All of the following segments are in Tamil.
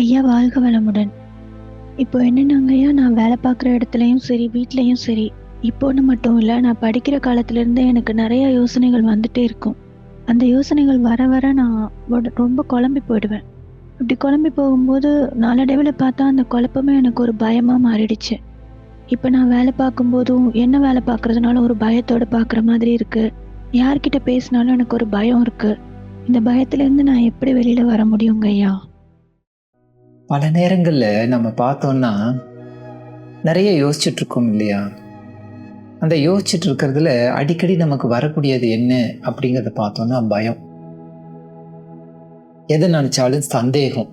ஐயா வாழ்க வளமுடன். இப்போ என்னென்னங்கய்யா ஐயா நான் வேலை பார்க்குற இடத்துலையும் சரி வீட்லேயும் சரி இப்போன்னு மட்டும் இல்லை நான் படிக்கிற காலத்துலேருந்தே எனக்கு நிறைய யோசனைகள் வந்துட்டே இருக்கும். அந்த யோசனைகள் வர வர நான் ரொம்ப குழம்பி போயிடுவேன். இப்படி குழம்பி போகும்போது நாளடைவில் பார்த்தா அந்த குழப்பமே எனக்கு ஒரு பயமாக மாறிடுச்சு. இப்போ நான் வேலை பார்க்கும்போதும் என்ன வேலை பார்க்குறதுனாலும் ஒரு பயத்தோடு பார்க்குற மாதிரி இருக்குது யார்கிட்ட பேசினாலும் எனக்கு ஒரு பயம் இருக்குது இந்த பயத்துலேருந்து நான் எப்படி வெளியில் வர முடியுங்க ஐயா பல நேரங்களில் நம்ம பார்த்தோம்னா நிறைய யோசிச்சுட்ருக்கோம் இல்லையா? அந்த யோசிச்சுட்டு இருக்கிறதுல அடிக்கடி நமக்கு வரக்கூடியது என்ன அப்படிங்கிறத பார்த்தோன்னா பயம். எதை நினச்சாலும் சந்தேகம்.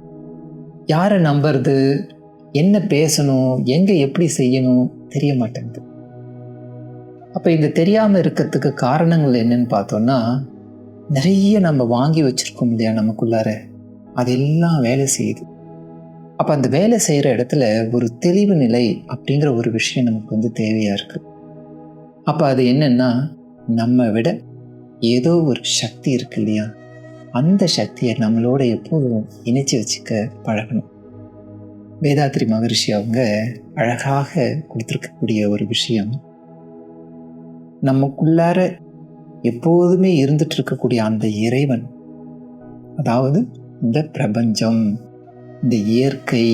யாரை நம்புறது? என்ன பேசணும்? எங்கே எப்படி செய்யணும்? தெரிய மாட்டேங்குது. அப்போ இந்த தெரியாமல் இருக்கிறதுக்கு காரணங்கள் என்னன்னு பார்த்தோன்னா நிறைய நம்ம வாங்கி வச்சிருக்கோம் இல்லையா நமக்குள்ளார? அதெல்லாம் வேலை செய்யுது. அப்போ அந்த வேலை செய்கிற இடத்துல ஒரு தெளிவு நிலை அப்படிங்கிற ஒரு விஷயம் நமக்கு வந்து தேவையாக இருக்குது அப்போ அது என்னென்னா நம்ம விட ஏதோ ஒரு சக்தி இருக்கு இல்லையா? அந்த சக்தியை நம்மளோட எப்போதும் இணைச்சி வச்சுக்க பழகணும். வேதாத்ரி மகரிஷி அவங்க அழகாக கொடுத்துருக்கக்கூடிய ஒரு விஷயம் நமக்குள்ளார எப்போதுமே இருந்துட்டு இருக்கக்கூடிய அந்த இறைவன் அதாவது இந்த பிரபஞ்சம். இந்த இயற்கை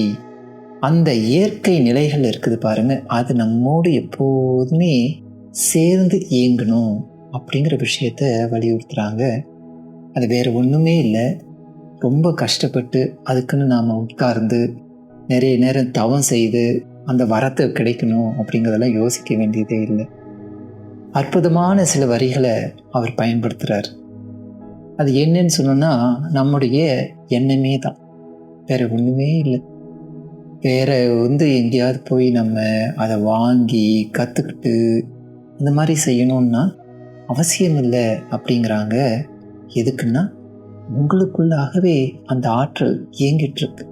அந்த இயற்கை நிலைகள் இருக்குது பாருங்க. அது நம்மோடு எப்போதுமே சேர்ந்து இயங்கணும் அப்படிங்கிற விஷயத்த வலியுறுத்துகிறாங்க அது வேறு ஒன்றுமே இல்லை. ரொம்ப கஷ்டப்பட்டு அதுக்குன்னு நாம் உட்கார்ந்து நிறைய நேரம் தவம் செய்து அந்த வரத்தை கிடைக்கணும் அப்படிங்கிறதெல்லாம் யோசிக்க வேண்டியதே இல்லை. அற்புதமான சில வரிகளை அவர் பயன்படுத்துகிறார் அது என்னன்னு சொன்னோன்னா நம்முடைய எண்ணமே தான். வேற ஒன்றுமே இல்லை. வேற வந்து எங்கேயாவது போய் நம்ம அதை வாங்கி கற்றுக்கிட்டு இந்த மாதிரி செய்யணும்னா அவசியம் இல்லை அப்படிங்கிறாங்க. எதுக்குன்னா உங்களுக்குள்ளாகவே அந்த ஆற்றல் இயங்கிட்டுருக்கு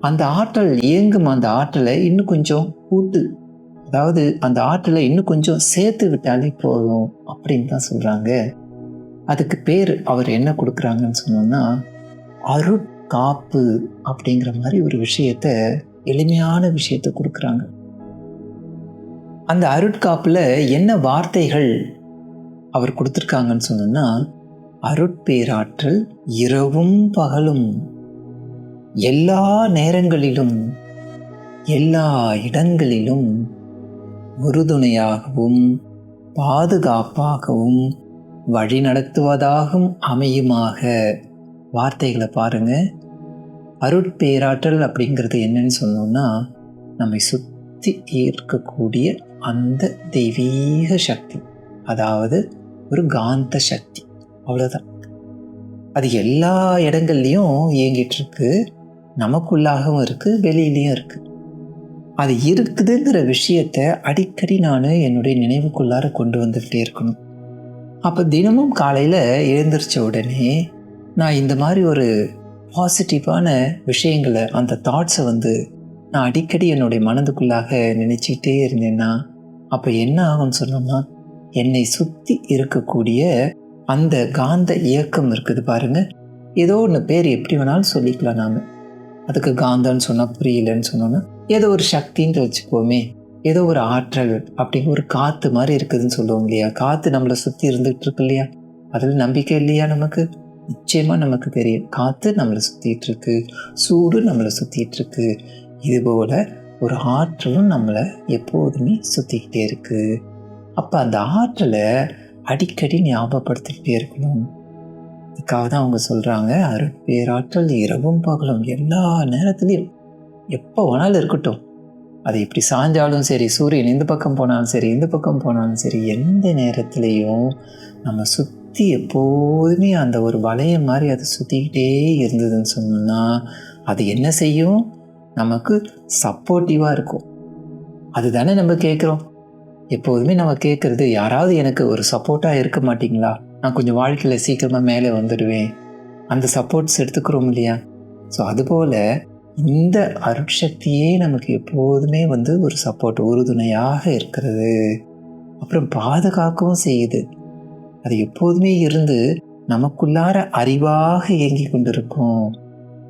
அந்த ஆற்றல் இயங்கும் அந்த ஆற்றலை இன்னும் கொஞ்சம் கூட்டு அதாவது அந்த ஆற்றலை இன்னும் கொஞ்சம் சேர்த்து விட்டாலே போதும் அப்படின்னு தான் சொல்கிறாங்க அதுக்கு பேர் அவர் என்ன கொடுக்குறாங்கன்னு சொன்னோம்னா காப்பு அப்படிங்கிற மாதிரி ஒரு விஷயத்த எளிமையான விஷயத்த கொடுக்குறாங்க. அந்த அருட்காப்பில் என்ன வார்த்தைகள் அவர் கொடுத்துருக்காங்கன்னு சொன்னோம்னா அருட்பேராற்றல் இரவும் பகலும் எல்லா நேரங்களிலும் எல்லா இடங்களிலும் உறுதுணையாகவும் பாதுகாப்பாகவும் வழிநடத்துவதாகவும் அமையுமாக. வார்த்தைகளை பாருங்கள் அருட்பேராற்றல் அப்படிங்கிறது என்னன்னு சொன்னோம்னா நம்மை சுற்றி இருக்கக்கூடிய அந்த தெய்வீக சக்தி. அதாவது ஒரு காந்த சக்தி. அவ்வளோதான் அது எல்லா இடங்கள்லையும் இயங்கிட்டு இருக்கு நமக்குள்ளாகவும் இருக்குது வெளியிலையும் இருக்குது அது இருக்குதுங்கிற விஷயத்த அடிக்கடி நான் என்னுடைய நினைவுக்குள்ளார கொண்டு வந்துக்கிட்டே இருக்கணும். அப்போ தினமும் காலையில் எழுந்திரிச்ச உடனே நான் இந்த மாதிரி ஒரு பாசிட்டிவான விஷயங்களை அந்த தாட்ஸை வந்து நான் அடிக்கடி என்னுடைய மனதுக்குள்ளாக நினச்சிக்கிட்டே இருந்தேன்னா அப்போ என்ன ஆகும்னு சொன்னோம்னா என்னை சுற்றி இருக்கக்கூடிய அந்த காந்த இயக்கம் இருக்குது பாருங்க. ஏதோ ஒன்று பேர் எப்படி வேணாலும் சொல்லிக்கலாம் நாம். அதுக்கு காந்தம்னு சொன்னால் புரியலன்னு சொன்னோன்னா ஏதோ ஒரு சக்தின்னு வச்சுப்போமே ஏதோ ஒரு ஆற்றல் அப்படிங்கிற ஒரு காற்று மாதிரி இருக்குதுன்னு சொல்லுவோம் இல்லையா? காற்று நம்மளை சுற்றி இருந்துகிட்டு இருக்கு இல்லையா? அதில் நம்பிக்கை இல்லையா நமக்கு? நிச்சயமாக நமக்கு தெரியும். காற்று நம்மளை சுற்றிட்டு இருக்கு சூடு நம்மளை சுற்றிட்டு இருக்கு இதுபோல் ஒரு ஆற்றலும் நம்மளை எப்போதுமே சுற்றிக்கிட்டே இருக்கு. அப்போ அந்த ஆற்றலை அடிக்கடி ஞாபகப்படுத்திக்கிட்டே இருக்கணும். அதுக்காக தான் அவங்க சொல்கிறாங்க அருட்பேராற்றல் இரவும் பகலும் எல்லா நேரத்துலையும் எப்போ வேணாலும் இருக்கட்டும். அது இப்படி சாஞ்சாலும் சரி சூரியன் இந்த பக்கம் போனாலும் சரி இந்த பக்கம் போனாலும் சரி எந்த நேரத்துலையும் நம்ம சுற்றி எப்போதுமே அந்த ஒரு வளையம் மாதிரி அது சுற்றிக்கிட்டே இருந்ததுன்னு சொன்னோம்னா அது என்ன செய்யும்? நமக்கு சப்போர்ட்டிவாக இருக்கும். அதுதானே நம்ம கேட்குறோம். எப்போதுமே நம்ம கேட்குறது யாராவது எனக்கு ஒரு சப்போர்ட்டாக இருக்க மாட்டிங்களா? நான் கொஞ்சம் வாழ்க்கையில் சீக்கிரமாக மேலே வந்துடுவேன். அந்த சப்போர்ட்ஸ் எடுத்துக்கிறோம் இல்லையா? ஸோ அதுபோல் இந்த அருட்சக்தியே நமக்கு எப்போதுமே வந்து ஒரு சப்போர்ட் உறுதுணையாக இருக்கிறது. அப்புறம் பாதுகாக்கவும் செய்யுது. அது எப்போதுமே இருந்து நமக்குள்ளார அறிவாக இயங்கி கொண்டிருக்கும்.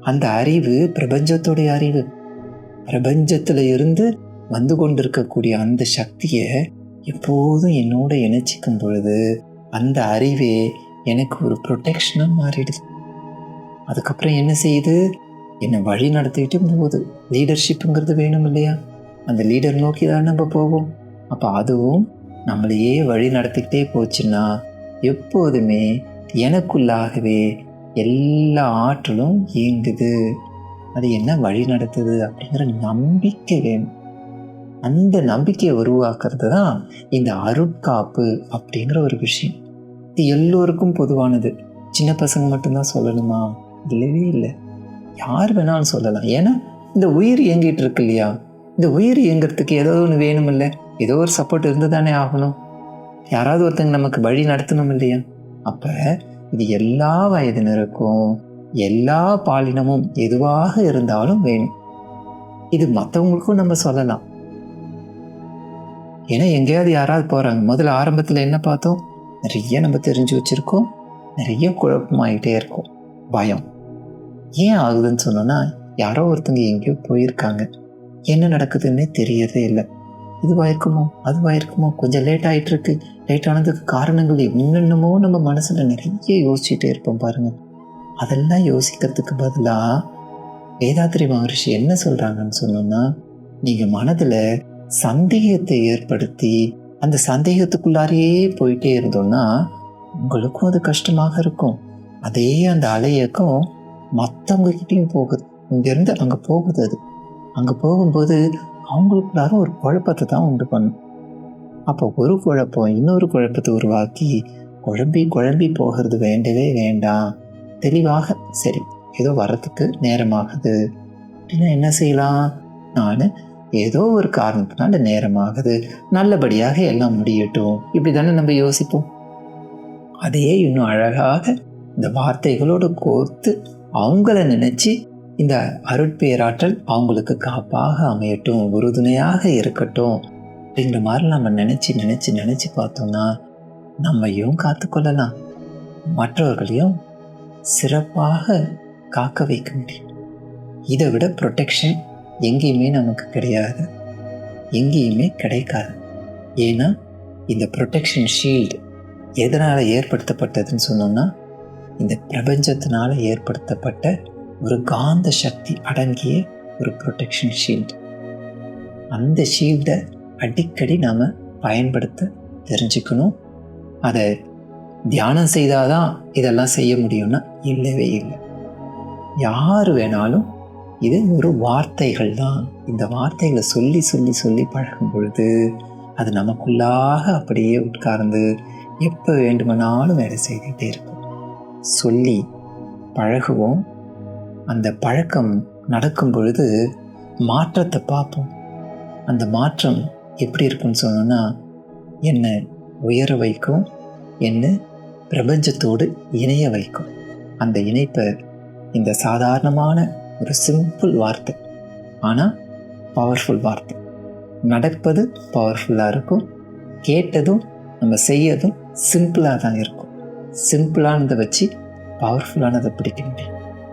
அந்த அறிவு பிரபஞ்சத்துடைய அறிவு. பிரபஞ்சத்தில் இருந்து வந்து கொண்டிருக்கக்கூடிய அந்த சக்தியை எப்போதும் என்னோட இணைச்சிக்கும் பொழுது அந்த அறிவே எனக்கு ஒரு ப்ரொடெக்ஷனாக மாறிடுது. அதுக்கப்புறம் என்ன செய்யுது? என்னை வழி நடத்திக்கிட்டு போகுது. லீடர்ஷிப்புங்கிறது வேணும் இல்லையா? அந்த லீடர் நோக்கி தான் நம்ம போவோம். அப்போ அதுவும் நம்மளையே வழி நடத்திக்கிட்டே போச்சுன்னா எப்போதுமே எனக்குள்ளாகவே எல்லா ஆற்றலும் இயங்குது அது என்ன வழி நடத்துது அப்படிங்கிற நம்பிக்கை வேணும். அந்த நம்பிக்கையை உருவாக்குறது தான் இந்த அருட்காப்பு அப்படிங்கிற ஒரு விஷயம். இது எல்லோருக்கும் பொதுவானது. சின்ன பசங்க மட்டும்தான் சொல்லணுமா? இல்லவே இல்லை. யார் வேணாலும் சொல்லலாம். ஏன்னா இந்த உயிர் இயங்கிட்டு இருக்கு இல்லையா? இந்த உயிர் இயங்குறதுக்கு ஏதோ ஒன்று வேணும் இல்லை ஏதோ ஒரு சப்போர்ட் இருந்து தானே ஆகணும். யாராவது ஒருத்தங்க நமக்கு வழி நடத்தணும் இல்லையா? அப்போ இது எல்லா வயதினருக்கும் எல்லா பாலினமும் எதுவாக இருந்தாலும் வேணும். இது மற்றவங்களுக்கும் நம்ம சொல்லலாம். ஏன்னா எங்கேயாவது யாராவது போகிறாங்க முதல்ல ஆரம்பத்தில் என்ன பார்த்தோம்? நிறைய நம்ம தெரிஞ்சு வச்சுருக்கோம். நிறைய குழப்பமாயிட்டே இருக்கும். பயம். ஏன் ஆகுதுன்னு சொன்னோன்னா யாரோ ஒருத்தங்க எங்கேயோ போயிருக்காங்க. என்ன நடக்குதுன்னே தெரியறதே இல்லை. இதுவாயிருக்குமோ? அதுவாயிருக்குமோ? கொஞ்சம் லேட் ஆகிட்டுருக்கு லேட் ஆனதுக்கு காரணங்கள் என்னென்னமோ நம்ம மனசில் நிறைய யோசிச்சுட்டே இருப்போம் பாருங்க. அதெல்லாம் யோசிக்கிறதுக்கு பதிலாக வேதாத்திரி மகரிஷி என்ன சொல்கிறாங்கன்னு சொன்னோன்னா நீங்கள் மனதில் சந்தேகத்தை ஏற்படுத்தி அந்த சந்தேகத்துக்குள்ளாரையே போயிட்டே இருந்தோம்னா உங்களுக்கும் அது கஷ்டமாக இருக்கும். அதே அந்த அலையக்கம் மற்றவங்க கிட்டேயும் போகுது. இங்கேருந்து அங்கே போகுது அது. அங்கே போகும்போது அவங்களுக்குள்ளாரும் ஒரு குழப்பத்தை தான் உண்டு பண்ணும். அப்போ ஒரு குழப்பம் இன்னொரு குழப்பத்தை உருவாக்கி குழம்பி குழம்பி போகிறது வேண்டவே வேண்டாம். தெளிவாக சரி ஏதோ வரத்துக்கு நேரமாகுது. அப்படின்னா என்ன செய்யலாம்? நான் ஏதோ ஒரு காரணத்தினால நேரமாகுது. நல்லபடியாக எல்லாம் முடியட்டும். இப்படி தானே நம்ம யோசிப்போம். அதையே இன்னும் அழகாக இந்த வார்த்தைகளோடு கோர்த்து அவங்கள நினச்சி இந்த அருட்பேராற்றல் அவங்களுக்கு காப்பாக அமையட்டும் உறுதுணையாக இருக்கட்டும் அப்படிங்கிற மாதிரி நம்ம நினச்சி நினச்சி நினச்சி பார்த்தோம்னா நம்மையும் காத்துக்கொள்ளலாம் மற்றவர்களையும் சிறப்பாக காக்க வைக்க முடியும். இதை விட ப்ரொட்டெக்ஷன் எங்கேயுமே நமக்கு கிடையாது. எங்கேயுமே கிடைக்காது. ஏன்னா இந்த ப்ரொட்டெக்ஷன் ஷீல்டு எதனால் ஏற்படுத்தப்பட்டதுன்னு சொன்னோம்னா இந்த பிரபஞ்சத்தினால் ஏற்படுத்தப்பட்ட ஒரு காந்த சக்தி அடங்கிய ஒரு ப்ரொடெக்ஷன் ஷீல்டு அந்த ஷீல்டை அடிக்கடி நாம் பயன்படுத்த தெரிஞ்சுக்கணும். அதை தியானம் செய்தாதான் இதெல்லாம் செய்ய முடியும்னா இல்லவே இல்லை. யார் வேணாலும் இது ஒரு வார்த்தைகள் தான். இந்த வார்த்தைகளை சொல்லி சொல்லி சொல்லி பழகும் பொழுது அது நமக்குள்ளாக அப்படியே உட்கார்ந்து எப்போ வேண்டுமானாலும் வேலை செய்துகிட்டே இருக்கும். சொல்லி பழகுவோம். அந்த பழக்கம் நடக்கும் பொழுது மாற்றத்தை பார்ப்போம். அந்த மாற்றம் எப்படி இருக்குன்னு சொன்னோன்னா என்னை உயர வைக்கும் என்னை பிரபஞ்சத்தோடு இணைய வைக்கும். அந்த இணைப்பை இந்த சாதாரணமான ஒரு சிம்பிள் வார்த்தை ஆனால் பவர்ஃபுல் வார்த்தை. நடப்பது பவர்ஃபுல்லாக இருக்கும் கேட்டதும் நம்ம செய்யதும் சிம்பிளாக தான் இருக்கும். சிம்பிளானதை வச்சு பவர்ஃபுல்லானதை பிடிக்க முடியும்.